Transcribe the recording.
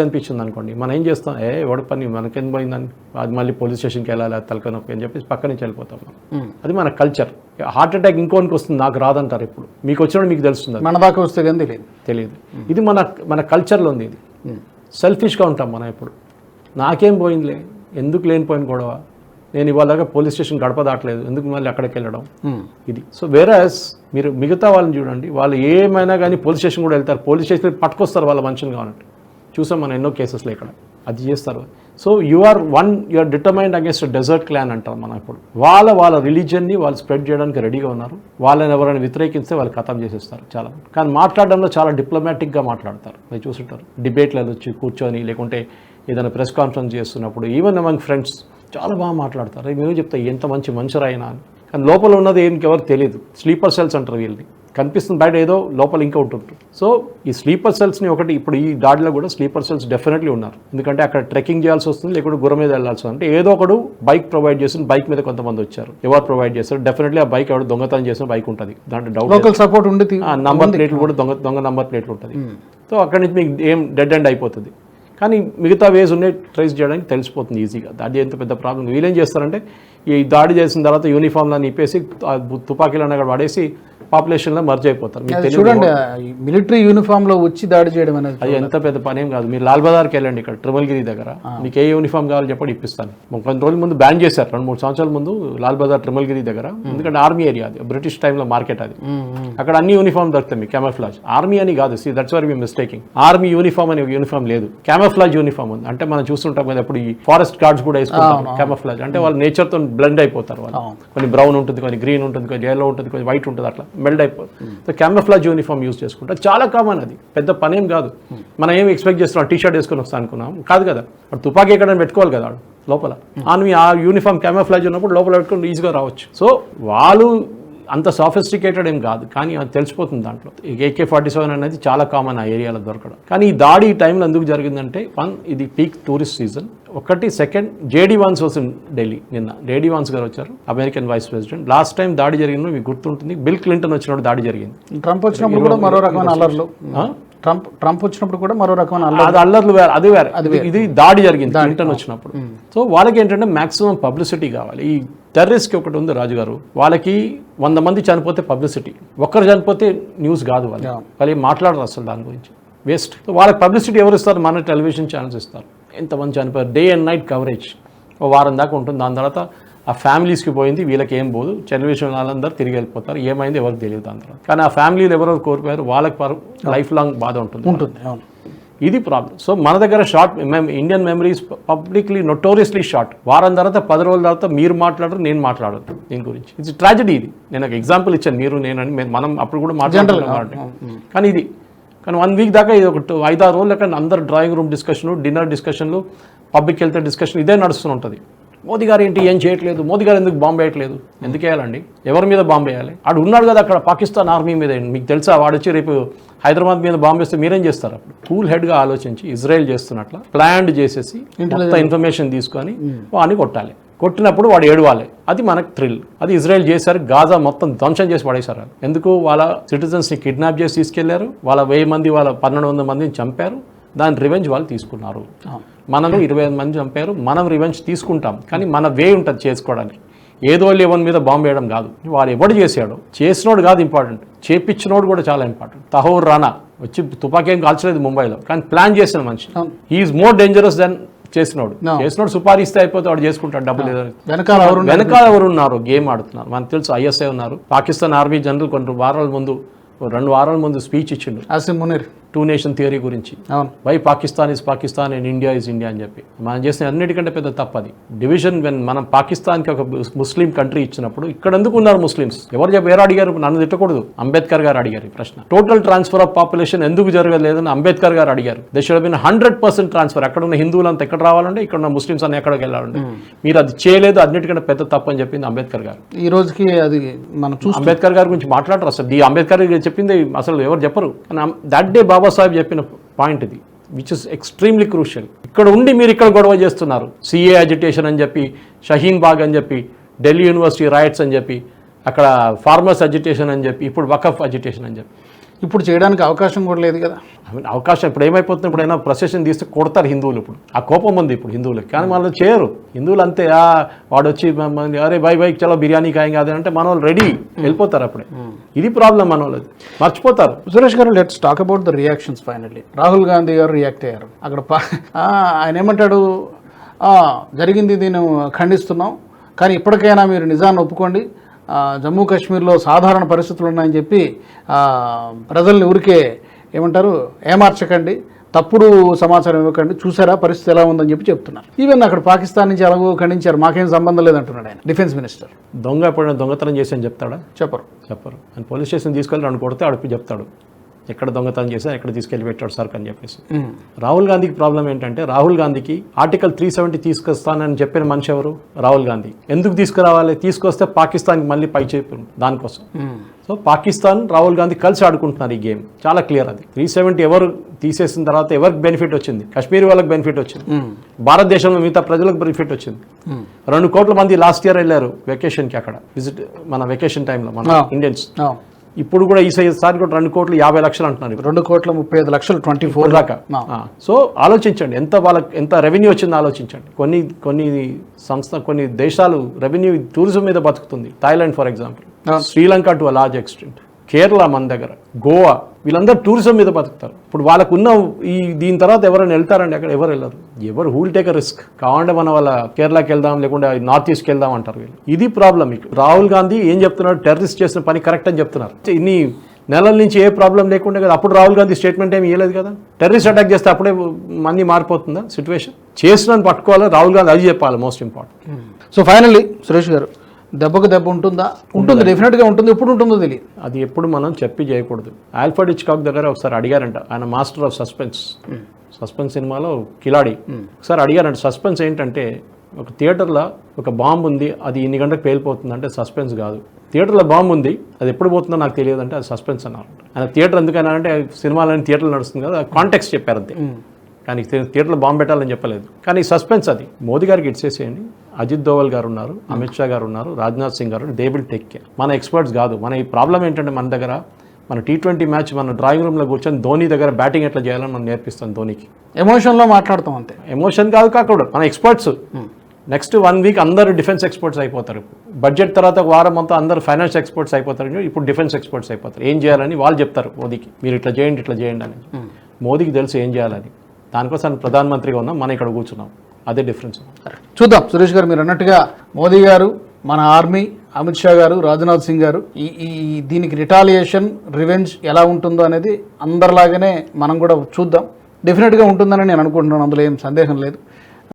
కనిపించింది అనుకోండి మనం ఏం చేస్తాం? ఏ ఎవడి పని మనకేం పోయిందని? అది మళ్ళీ పోలీస్ స్టేషన్కి వెళ్ళాలి అది తలక నొప్పి అని చెప్పేసి పక్క నుంచి వెళ్ళిపోతాం మనం. అది మన కల్చర్ హార్ట్ అటాక్ ఇంకోనికి వస్తుంది నాకు రాదంటారు ఇప్పుడు మీకు వచ్చినప్పుడు మీకు తెలుస్తుంది. మన దాకా వస్తే కానీ తెలియదు. తెలియదు. ఇది మన మన కల్చర్లో ఉంది ఇది. సెల్ఫిష్గా ఉంటాం మనం ఇప్పుడు నాకేం పోయిందిలే? ఎందుకు లేనిపోయిన గొడవ? నేను ఇవాళ పోలీస్ స్టేషన్ గడప దాటలేదు. ఎందుకు మళ్ళీ అక్కడికి వెళ్ళడం. ఇది. సో వేరస్ మీరు మిగతా వాళ్ళని చూడండి వాళ్ళు ఏమైనా కానీ పోలీస్ స్టేషన్ కూడా వెళ్తారు. పోలీస్ స్టేషన్ పట్టుకొస్తారు వాళ్ళ మనుషులు కావాలంటే. చూసాం మనం ఎన్నో కేసెస్లో ఇక్కడ. అది చేస్తారు. So you are one you are determined against desert clan అంటారు మనం ఇప్పుడు. వాళ్ళ వాళ్ళ రిలీజియన్ని వాళ్ళు స్ప్రెడ్ చేయడానికి రెడీగా ఉన్నారు. వాళ్ళని ఎవరైనా వ్యతిరేకిస్తే వాళ్ళు ఖతం చేసేస్తారు చాలా. కానీ మాట్లాడడంలో చాలా డిప్లొమాటిక్గా మాట్లాడతారు. అది చూసుంటారు డిబేట్లలో వచ్చి కూర్చొని లేకుంటే ఏదైనా ప్రెస్ కాన్ఫరెన్స్ చేస్తున్నప్పుడు ఈవెన్ అమంగ్ ఫ్రెండ్స్ చాలా బాగా మాట్లాడతారు. మేము చెప్తా ఎంత మంచి మనుషులు అని. కానీ లోపల ఉన్నది ఇంకెవరికి తెలియదు. స్లీపర్ సెల్స్ అంటారు వీళ్ళని. కనిపిస్తుంది బయట ఏదో లోపల ఇంకా ఉంటుంది సో ఈ స్లీపర్ సెల్స్ని ఒకటి ఇప్పుడు ఈ దాడిలో కూడా స్లీపర్ సెల్స్ డెఫినెట్లీ ఉన్నారు. ఎందుకంటే అక్కడ ట్రెక్కింగ్ చేయాల్సి వస్తుంది లేకుంటే గుర్రం మీద వెళ్ళాల్సి వస్తుంది. అంటే ఏదో ఒకడు బైక్ ప్రొవైడ్ చేసిన బైక్ మీద కొంతమంది వచ్చారు. ఎవరు ప్రొవైడ్ చేస్తారు డెఫినెట్లీ ఆ బైక్ ఎవరు దొంగతనం చేసిన బైక్ ఉంటుంది. దాంట్లో డౌట్ లోకల్ సపోర్ట్ ఉండి తీ- నంబర్ ప్లేట్లు కూడా దొంగ దొంగ నంబర్ ప్లేట్లు ఉంటుంది. సో అక్కడి నుంచి మీకు ఏం డెడ్ ఎండ్ అయిపోతుంది. కానీ మిగతా వేస్ ఉన్నాయి ట్రేస్ చేయడానికి తెలిసిపోతుంది ఈజీగా అది ఎంత పెద్ద ప్రాబ్లం వీళ్ళేం చేస్తారంటే ఈ దాడి చేసిన తర్వాత యూనిఫామ్లను ఇప్పేసి ఆ తుపాకీలను అక్కడ పడేసి పాపులేషన్లో మర్జ్ అయిపోతారు. మీకు చూడండి మిలిటరీ యూనిఫామ్లో వచ్చి దాడి చేయడం అనేది అది ఎంత పెద్ద పని ఏం కాదు. మీరు లాల్ బజార్కి వెళ్ళండి ఇక్కడ ట్రిమల్గిరి దగ్గర. మీకు ఏ యూనిఫామ్ కావాలి చెప్పండి ఇప్పిస్తాను. కొన్ని రోజుల ముందు బ్యాన్ చేశారు. రెండు మూడు సంవత్సరాల ముందు లాల్ బజార్ ట్రిమల్గిరి దగ్గర ఎందుకంటే ఆర్మీ ఏరియా అది. బ్రిటిష్ టైంలో మార్కెట్ అది. అక్కడ అన్ని యూనిఫామ్ దొరుకుతాయి మీకు క్యామఫ్లాజ్ ఆర్మీ అని కాదు see that's where me mistaking army uniform అని ఒక యూనిఫామ్ లేదు క్యామఫ్లాజ్ యూనిఫామ్ ఉంది. అంటే మనం చూస్తుంటాం కదా ఇప్పుడు ఈ ఫారెస్ట్ గార్డ్స్ కూడా వేసుకుంటారు క్యామఫ్లాజ్ అంటే వాళ్ళు నేచర్తో బ్లెండ్ అయిపోతారు వాళ్ళు. కొన్ని బ్రౌన్ ఉంటుంది కొన్ని గ్రీన్ ఉంటుంది కొన్ని yellow ఉంటుంది కొన్ని వైట్ ఉంటుంది అట్లా మెల్డ్ అయిపోతుంది సో క్యామఫ్లాజ్ యూనిఫామ్ యూస్ చేసుకుంటారు. చాలా కామన్ అది. పెద్ద పనేం కాదు. మనం ఏం ఎక్స్పెక్ట్ చేస్తున్నాం? టీ షర్ట్ వేసుకొని వస్తాం అనుకున్నాం. కాదు కదా. వాడు తుపాకీ ఎక్కడ పెట్టుకోవాలి కదా వాడు లోపల. ఆర్మీ ఆ యూనిఫామ్ క్యామఫ్లాజ్ ఉన్నప్పుడు లోపల పెట్టుకుని ఈజీగా రావచ్చు. సో వాళ్ళు అంత సాఫిస్టికేటెడ్ ఏం కాదు. కానీ అది తెలిసిపోతుంది దాంట్లో. ఏకే ఫార్టీ సెవెన్ అనేది చాలా కామన్ ఆ ఏరియాలో దొరకడం. కానీ ఈ దాడి ఈ టైంలో ఎందుకు జరిగిందంటే వన్ ఇది పీక్ టూరిస్ట్ సీజన్ ఒకటి సెకండ్ జేడీ వాన్స్ వచ్చింది ఢిల్లీ నిన్న. జేడీ వాన్స్ గారు వచ్చారు American vice president last time దాడి జరిగింది మీకు గుర్తుంటుంది. బిల్ క్లింటన్ వచ్చినప్పుడు దాడి జరిగింది. ట్రంప్ వచ్చినప్పుడు కూడా మరో రకమైన అల్లర్లు ఆ? ట్రంప్ ట్రంప్ వచ్చినప్పుడు కూడా మరో రకమైన అల్లర్లు అది అల్లర్లు వేరే అది వేరే. ఇది దాడి జరిగింది క్లింటన్ వచ్చినప్పుడు. సో వాళ్ళకి ఏంటంటే మాక్సిమం పబ్లిసిటీ కావాలి. ఈ టెర్రరిస్ట్కి ఒకటి ఉంది రాజుగారు. వాళ్ళకి వంద మంది చనిపోతే పబ్లిసిటీ. ఒక్కరు చనిపోతే న్యూస్ కాదు వాళ్ళు. వాళ్ళు మాట్లాడరు అసలు దాని గురించి. వేస్ట్. వాళ్ళకి పబ్లిసిటీ ఎవరు ఇస్తారు? మన టెలివిజన్ ఛానల్స్ ఇస్తారు. ఎంతమంది చనిపోయారు? డే అండ్ నైట్ కవరేజ్ ఓ వారం దాకా ఉంటుంది. దాని తర్వాత ఆ ఫ్యామిలీస్కి పోయింది వీళ్ళకి ఏం పోదు టెలివిజన్ వాళ్ళందరూ తిరిగి వెళ్ళిపోతారు ఏమైంది ఎవరికి తెలియదు దాని తర్వాత కానీ ఆ ఫ్యామిలీలు ఎవరెవరు కోల్పోయారు వాళ్ళకి లైఫ్ లాంగ్ బాధ ఉంటుంది ఉంటుంది అవును. ఇది ప్రాబ్లం సో మన దగ్గర షార్ట్ మేము Indian memories publicly notoriously short వారం తర్వాత పది రోజుల తర్వాత మీరు మాట్లాడరు నేను మాట్లాడదు దీని గురించి. ఇది ట్రాజడీ ఇది. నేను ఒక ఎగ్జాంపుల్ ఇచ్చాను మీరు నేనని మనం అప్పుడు కూడా మాట్లాడుతున్నాం కాబట్టి. కానీ ఇది కానీ వన్ వీక్ దాకా ఇది ఒక ఐదారు రోజుల కానీ అందరు డ్రాయింగ్ రూమ్ డిస్కషన్ డిన్నర్ డిస్కషన్లు పబ్లిక్ హెల్త్ డిస్కషన్ ఇదే నడుస్తూ ఉంటుంది. మోదీ గారు ఏంటి? ఏం చేయట్లేదు. మోదీ గారు ఎందుకు బాంబు వేయట్లేదు? ఎందుకు వేయాలండి? ఎవరి మీద బాంబు వేయాలి? ఆడు ఉన్నాడు కదా అక్కడ పాకిస్తాన్ ఆర్మీ మీద. మీకు తెలుసా? వాడు వచ్చి రేపు హైదరాబాద్ మీద బాంబు వేస్తే మీరేం చేస్తారు అప్పుడు? కూల్ హెడ్గా ఆలోచించి ఇజ్రాయెల్ చేస్తున్నట్ల ప్లాన్ చేసేసి మొత్తం ఇన్ఫర్మేషన్ తీసుకొని వాడిని కొట్టాలి. కొట్టినప్పుడు వాడు ఏడవాలి. అది మనకు థ్రిల్. అది ఇజ్రాయెల్ చేశారు. గాజా మొత్తం ధ్వంసం చేసి పడేశారు. ఎందుకు? వాళ్ళ సిటిజన్స్ని కిడ్నాప్ చేసి తీసుకెళ్ళారు. వాళ్ళ వెయ్యి మంది వాళ్ళ పన్నెండు వందల మందిని చంపారు. దాని రివెంజ్ వాళ్ళు తీసుకున్నారు. మనం ఇరవై ఐదు మంది చంపారు మనం రివెంజ్ తీసుకుంటాం. కానీ మన వే ఉంటుంది చేసుకోవడానికి. ఏదో లెవెన్ మీద బాంబు వేయడం కాదు. వాడు ఎవడు చేశాడు చేసినోడు కాదు ఇంపార్టెంట్ చేపించినోడు కూడా చాలా ఇంపార్టెంట్ తహోర్ రానా వచ్చి తుపాకీ ఏం కాల్చలేదు ముంబైలో కానీ ప్లాన్ చేసిన మనిషి. హీఈస్ మోర్ డేంజరస్ దెన్ చేసినోడు. చేసినోడు సుపారీ ఇస్తే అయిపోతే వాడు చేసుకుంటాడు డబ్బులు ఏదో వెనకాల ఎవరు వెనకాల ఎవరు ఉన్నారు? గేమ్ ఆడుతున్నారు. మనకు తెలుసు ఐఎస్ఐ ఉన్నారు. పాకిస్తాన్ ఆర్మీ జనరల్ కొన్ని వారాల ముందు రెండు వారాల ముందు స్పీచ్ ఇచ్చిండు. Asim Munir. Two nation theory గురించి. Why Pakistan is Pakistan and India is India అని చెప్పి. మనం చేసిన అన్నిటికంటే పెద్ద తప్పది. డివిజన్ వెన్ మనం పాకిస్తాన్కి ఒక ముస్లిం కంట్రీ ఇచ్చినప్పుడు ఇక్కడ ఎందుకు ఉన్నారు ముస్లిమ్స్? ఎవరు చెప్పి ఎవరు అడిగారు నన్ను తిట్టకూడదు. అంబేద్కర్ గారు అడిగారు ఈ ప్రశ్న. టోటల్ ట్రాన్స్ఫర్ ఆఫ్ పాపులేషన్ ఎందుకు జరగలేదని అంబేద్కర్ గారు అడిగారు. They should been hundred percent transfer అక్కడ ఉన్న హిందువులంతా ఎక్కడ రావాలంటే ఇక్కడ ఉన్న ముస్లిమ్స్ అన్ని ఎక్కడికి వెళ్ళాలంటే మీరు అది చేయలేదు అన్నిటికంటే పెద్ద తప్పు అని చెప్పింది అంబేద్కర్ గారు. ఈ రోజుకి అది మనం అంబేద్కర్ గారి గురించి మాట్లాడరు అసలు. ఈ అంబేద్కర్ చెప్పింది అసలు ఎవరు చెప్పరు. దట్ డే బాబాసాహెబ్ చెప్పిన పాయింట్ ఇది విచ్ ఇస్ ఎక్స్ట్రీమ్లీ క్రూషియల్ ఇక్కడ ఉండి మీరు ఇక్కడ గొడవ చేస్తున్నారు. సిఏ అజిటేషన్ అని చెప్పి షహీన్ బాగ్ అని చెప్పి ఢిల్లీ యూనివర్సిటీ రైట్స్ అని చెప్పి అక్కడ ఫార్మర్స్ అజిటేషన్ అని చెప్పి ఇప్పుడు వకఫ్ అజిటేషన్ అని చెప్పి. ఇప్పుడు చేయడానికి అవకాశం కూడా లేదు కదా. అవకాశం ఇప్పుడు ఏమైపోతుంది? ఇప్పుడైనా ప్రొసెషన్ తీస్తే కొడతారు హిందువులు ఇప్పుడు. ఆ కోపం ఉంది ఇప్పుడు హిందువులకి. కానీ వాళ్ళు చేయరు. హిందువులు అంతే ఆ వాడు వచ్చి అరే బై బై చలో బిర్యానీ కాయం కాదు అంటే మన వాళ్ళు రెడీ వెళ్ళిపోతారు అప్పుడే. ఇది ప్రాబ్లం మన వాళ్ళది. మర్చిపోతారు. సురేష్ గారు let's talk about the reactions finally Rahul Gandhi గారు రియాక్ట్ అయ్యారు. అక్కడ ఆయన ఏమంటాడు? "ఆ, జరిగింది నేను ఖండిస్తున్నాం. కానీ ఇప్పటికైనా మీరు నిజాన్ని ఒప్పుకోండి. జమ్మూ కాశ్మీర్లో సాధారణ పరిస్థితులు ఉన్నాయని చెప్పి ప్రజల్ని ఊరికే ఏమంటారు ఏమార్చకండి తప్పుడు సమాచారం ఇవ్వకండి చూసారా పరిస్థితి ఎలా ఉందని చెప్పి చెప్తున్నారు. ఈవెన్ అక్కడ పాకిస్తాన్ నుంచి ఎలాగో ఖండించారు మాకేం సంబంధం లేదంటున్నాడు ఆయన డిఫెన్స్ మినిస్టర్. దొంగ ఎప్పుడైనా దొంగతనం చేసి అని చెప్తాడా? చెప్పరు. చెప్పరు. అని పోలీస్ స్టేషన్ తీసుకెళ్ళి రెండు కొడితే అడుపు చెప్తాడు. ఎక్కడ దొంగతనం చేశా ఎక్కడ తీసుకెళ్ళి పెట్టాడు సార్ అని చెప్పేసి. రాహుల్ గాంధీకి ప్రాబ్లం ఏంటంటే రాహుల్ గాంధీకి ఆర్టికల్ త్రీ సెవెంటీ తీసుకొస్తానని చెప్పిన మనిషి ఎవరు? రాహుల్ గాంధీ. ఎందుకు తీసుకురావాలి? తీసుకొస్తే పాకిస్తాన్కి మళ్ళీ పై చెప్పు దానికోసం. సో పాకిస్తాన్ రాహుల్ గాంధీ కలిసి ఆడుకుంటున్నారు ఈ గేమ్ చాలా క్లియర్ అది. త్రీ సెవెంటీ ఎవరు తీసేసిన తర్వాత ఎవరికి బెనిఫిట్ వచ్చింది? కాశ్మీర్ వాళ్ళకి బెనిఫిట్ వచ్చింది. భారతదేశంలో మిగతా ప్రజలకు బెనిఫిట్ వచ్చింది. రెండు కోట్ల మంది లాస్ట్ ఇయర్ వెళ్ళారు వెకేషన్కి అక్కడ. విజిట్ మన వెకేషన్ టైంలో మన. ఇండియన్స్ ఇప్పుడు కూడా ఈసారి కూడా రెండు కోట్లు యాభై లక్షలు అంటున్నారు రెండు కోట్ల ముప్పై ఐదు లక్షలు ట్వంటీ ఫోర్ దాకా. సో ఆలోచించండి ఎంత వాళ్ళకి ఎంత రెవెన్యూ వచ్చిందో ఆలోచించండి. కొన్ని కొన్ని సంస్థ కొన్ని దేశాలు రెవెన్యూ టూరిజం మీద బతుకుతుంది. Thailand for example. Sri Lanka to a large extent Kerala మన దగ్గర గోవా వీళ్ళందరూ టూరిజం మీద బతుకుతారు. ఇప్పుడు వాళ్ళకు ఉన్న ఈ దీని తర్వాత ఎవరైనా వెళ్తారండి అక్కడ? ఎవరు వెళ్ళరు. ఎవరు హూల్ టేక్ రిస్క్ కావాలంటే మన వాళ్ళ కేరళకి వెళ్దాం లేకుంటే నార్త్ ఈస్ట్కి వెళ్దాం అంటారు వీళ్ళు. ఇది ప్రాబ్లం మీకు రాహుల్ గాంధీ ఏం చెప్తున్నాడు? టెర్రరిస్ట్ చేసిన పని కరెక్ట్ అని చెప్తున్నారు. ఇన్ని నెలల నుంచి ఏ ప్రాబ్లం లేకుండా కదా అప్పుడు రాహుల్ గాంధీ స్టేట్మెంట్ ఏమి ఇవ్వలేదు కదా? టెర్రరిస్ట్ అటాక్ చేస్తే అప్పుడే మనీ మారిపోతుందా సిచ్యువేషన్ చేసిన పట్టుకోవాలి? రాహుల్ గాంధీ అది చెప్పాలి most important so finally Suresh గారు దెబ్బకు దెబ్బ ఉంటుందా? ఉంటుంది డెఫినెట్గా ఉంటుంది. ఎప్పుడు ఉంటుందో తెలియదు. అది ఎప్పుడు మనం చెప్పి చేయకూడదు. ఆల్ఫర్డ్ ఇచ్కాక్ దగ్గర ఒకసారి అడిగారంట. ఆయన మాస్టర్ ఆఫ్ సస్పెన్స్. సస్పెన్స్ సినిమాలో కిలాడి. ఒకసారి అడిగారంట సస్పెన్స్ ఏంటంటే ఒక థియేటర్లో ఒక బాంబు ఉంది అది ఇన్ని గంటలకు పేలిపోతుంది అంటే సస్పెన్స్ కాదు. థియేటర్లో బాంబు ఉంది అది ఎప్పుడు పోతుందో నాకు తెలియదు అంటే అది సస్పెన్స్ అన్నారు. ఆయన థియేటర్ ఎందుకన్నా అంటే సినిమాలని థియేటర్లో నడుస్తుంది కదా కాంటెక్స్ చెప్పారు అంతే. కానీ థియేటర్లో బాంబు పెట్టాలని చెప్పలేదు. కానీ సస్పెన్స్ అది. మోదీ గారికి ఇచ్చేసేయండి. అజిత్ దోవల్ గారు ఉన్నారు అమిత్ షా గారు ఉన్నారు రాజ్నాథ్ సింగ్ గారు దే విల్ టేక్ కేర్ మన ఎక్స్పర్ట్స్ కాదు. మన ఈ ప్రాబ్లం ఏంటంటే మన దగ్గర మన టీ ట్వంటీ మ్యాచ్ మన డ్రాయింగ్ రూమ్లో కూర్చొని ధోని దగ్గర బ్యాటింగ్ ఎట్లా చేయాలని మనం నేర్పిస్తాం ధోనికి. ఎమోషన్లో మాట్లాడతాం అంతే. ఎమోషన్ కాదు కాకూడదు. మన ఎక్స్పర్ట్స్. నెక్స్ట్ వన్ వీక్ అందరూ డిఫెన్స్ ఎక్స్పర్ట్స్ అయిపోతారు. బడ్జెట్ తర్వాత ఒక వారం మొత్తం అందరూ ఫైనాన్స్ ఎక్స్పర్ట్స్ అయిపోతారు. ఇప్పుడు డిఫెన్స్ ఎక్స్పర్ట్స్ అయిపోతారు. ఏం చేయాలని వాళ్ళు చెప్తారు మోదీకి. మీరు ఇట్లా చేయండి ఇట్లా చేయండి అని. మోదీకి తెలుసు ఏం చేయాలని. దానికోసం ప్రధానమంత్రిగా ఉన్నాం. మనం ఇక్కడ కూర్చున్నాం. అదే డిఫరెన్స్ చూద్దాం. సురేష్ గారు మీరు అన్నట్టుగా మోదీ గారు మన ఆర్మీ అమిత్ షా గారు రాజ్నాథ్ సింగ్ గారు ఈ ఈ దీనికి రిటాలియేషన్ రివెంజ్ ఎలా ఉంటుందో అనేది అందరిలాగానే మనం కూడా చూద్దాం. డెఫినెట్గా ఉంటుందని నేను అనుకుంటున్నాను. అందులో ఏం సందేహం లేదు.